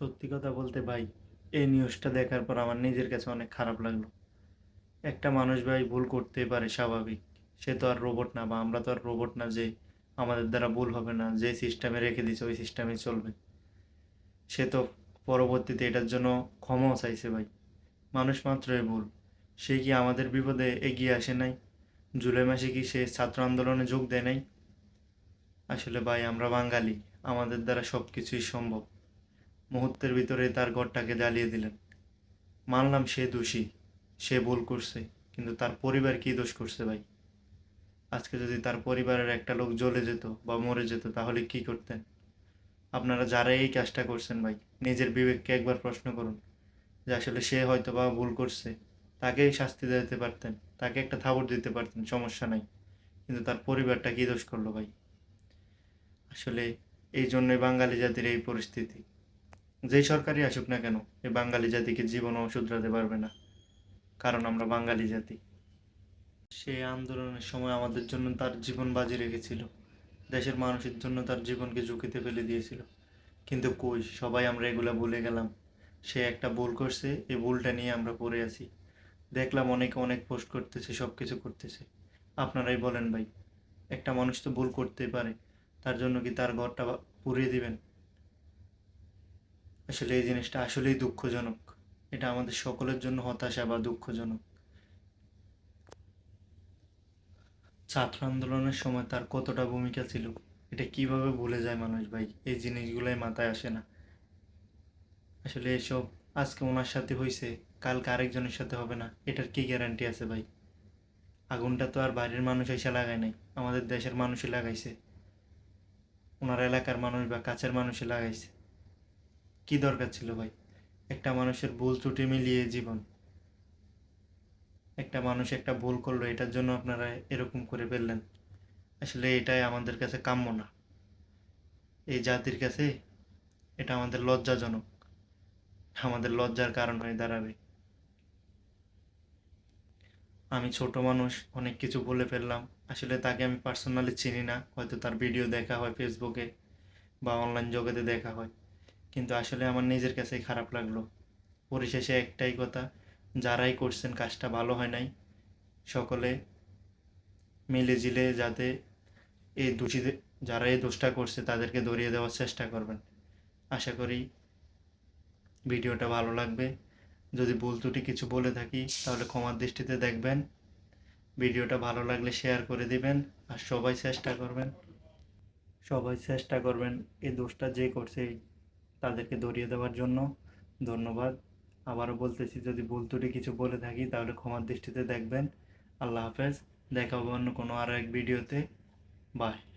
সত্যি কথা বলতে ভাই, এই নিউজটা দেখার পর আমার নিজের কাছে অনেক খারাপ লাগল। একটা মানুষ ভাই ভুল করতেই পারে স্বাভাবিক, সে তো আর রোবট না বা আমরা তো আর রোবট না যে আমাদের দ্বারা ভুল হবে না, যে সিস্টেমে রেখে দিয়েছে ওই সিস্টেমে চলবে। সে তো পরবর্তীতে এটার জন্য ক্ষমাও চাইছে ভাই। মানুষ মাত্রই ভুল, সে কি আমাদের বিপদে এগিয়ে আসে নাই? জুলাই মাসে কি সে ছাত্র আন্দোলনে যোগ দেয় নাই? আসলে ভাই, আমরা বাঙালি, আমাদের দ্বারা সব কিছুই সম্ভব। মুহূর্তের ভিতরে তার ঘরটাকে জ্বালিয়ে দিলেন। মানলাম সে দোষী, সে ভুল করছে, কিন্তু তার পরিবার কি দোষ করছে ভাই? আজকে যদি তার পরিবারের একটা লোক জ্বলে যেত বা মরে যেত, তাহলে কি করতেন? আপনারা যারা এই কাজটা করছেন ভাই, নিজের বিবেককে একবার প্রশ্ন করুন যে আসলে সে হয়তো বা ভুল করছে। তাকেই শাস্তি দিতে পারতেন, তাকে একটা থাবড় দিতে পারতেন, সমস্যা নাই। কিন্তু তার পরিবারটা কি দোষ করল ভাই? আসলে এই জন্যই বাঙালি জাতির এই পরিস্থিতি। যেই সরকারই আসুক না কেন এই বাঙালি জাতিকে জীবনও শুধরাতে পারবে না। কারণ আমরা বাঙালি জাতি। সে আন্দোলনের সময় আমাদের জন্য তার জীবন বাজি রেখেছিল। দেশের মানুষের জন্য তার জীবনকে ঝুঁকিতে ফেলে দিয়েছিল। কিন্তু কই, সবাই আমরা এগুলা ভুলে গেলাম। সে একটা ভুল করছে, এই ভুলটা নিয়ে আমরা পড়ে আছি। দেখলাম অনেকে অনেক পোস্ট করতেছে সব কিছু করতেছে। আপনারাই বলেন ভাই, একটা মানুষ তো ভুল করতেই পারে। তার জন্য কি তার ঘরটা পুড়িয়ে দিবেন? আসলে এই জিনিসটা আসলেই দুঃখজনক। এটা আমাদের সকলের জন্য হতাশা বা দুঃখজনক। ছাত্র আন্দোলনের সময় তার কতটা ভূমিকা ছিল, এটা কীভাবে ভুলে যায় মানুষ ভাই? এই জিনিসগুলোই মাথায় আসে না। আসলে এসব আজকে ওনার সাথে হয়েছে কালকে আরেকজনের সাথে হবে না, এটার কি গ্যারান্টি আছে ভাই? আগুনটা তো আর বাইরের মানুষ এসে লাগায় নাই, আমাদের দেশের মানুষই লাগাইছে। ওনার এলাকার মানুষ বা কাছের মানুষই লাগাইছে। কি দরকার ছিল ভাই? একটা মানুষের ভুল ত্রুটি মিলিয়ে জীবন। একটা মানুষ একটা ভুল করল, এটার জন্য আপনারা এরকম করে ফেললেন। আসলে এটাই আমাদের কাছে কাম্য না। এই জাতির কাছে এটা আমাদের লজ্জাজনক। আমাদের লজ্জার কারণ হয়ে দাঁড়াবে। আমি ছোট মানুষ, অনেক কিছু বলে ফেললাম। আসলে তাকে আমি পার্সোনালি চিনি না। হয়তো তার ভিডিও দেখা হয় ফেসবুকে বা অনলাইন জগতে দেখা হয়। কিন্তু আসলে আমার নিজের কাছেই খারাপ লাগল। পরিশেষে একটাই কথা, যারাই করছেন কাজটা ভালো হয় নাই, সকলে মিলে জিলে যাতে এই দোষীদের, যারা এই দোষটা করছে তাদেরকে ধরিয়ে দেওয়ার চেষ্টা করবেন। আশা করি ভিডিওটা ভালো লাগবে। যদি ভুল ত্রুটি কিছু বলে থাকি, তাহলে ক্ষমার দৃষ্টিতে দেখবেন। ভিডিওটা ভালো লাগলে শেয়ার করে দিবেন, আর সবাই চেষ্টা করবেন, সবাই চেষ্টা করবেন এই দোষটা যে করছে তাদেরকে ধরিয়ে দেওয়ার জন্য ধন্যবাদ। আবারও বলতেছি, যদি ভুল ত্রুটি কিছু বলে থাকি, তাহলে ক্ষমার দৃষ্টিতে দেখবেন। আল্লাহ হাফেজ, দেখা হবে অন্য কোনো আরও এক ভিডিওতে। বাই।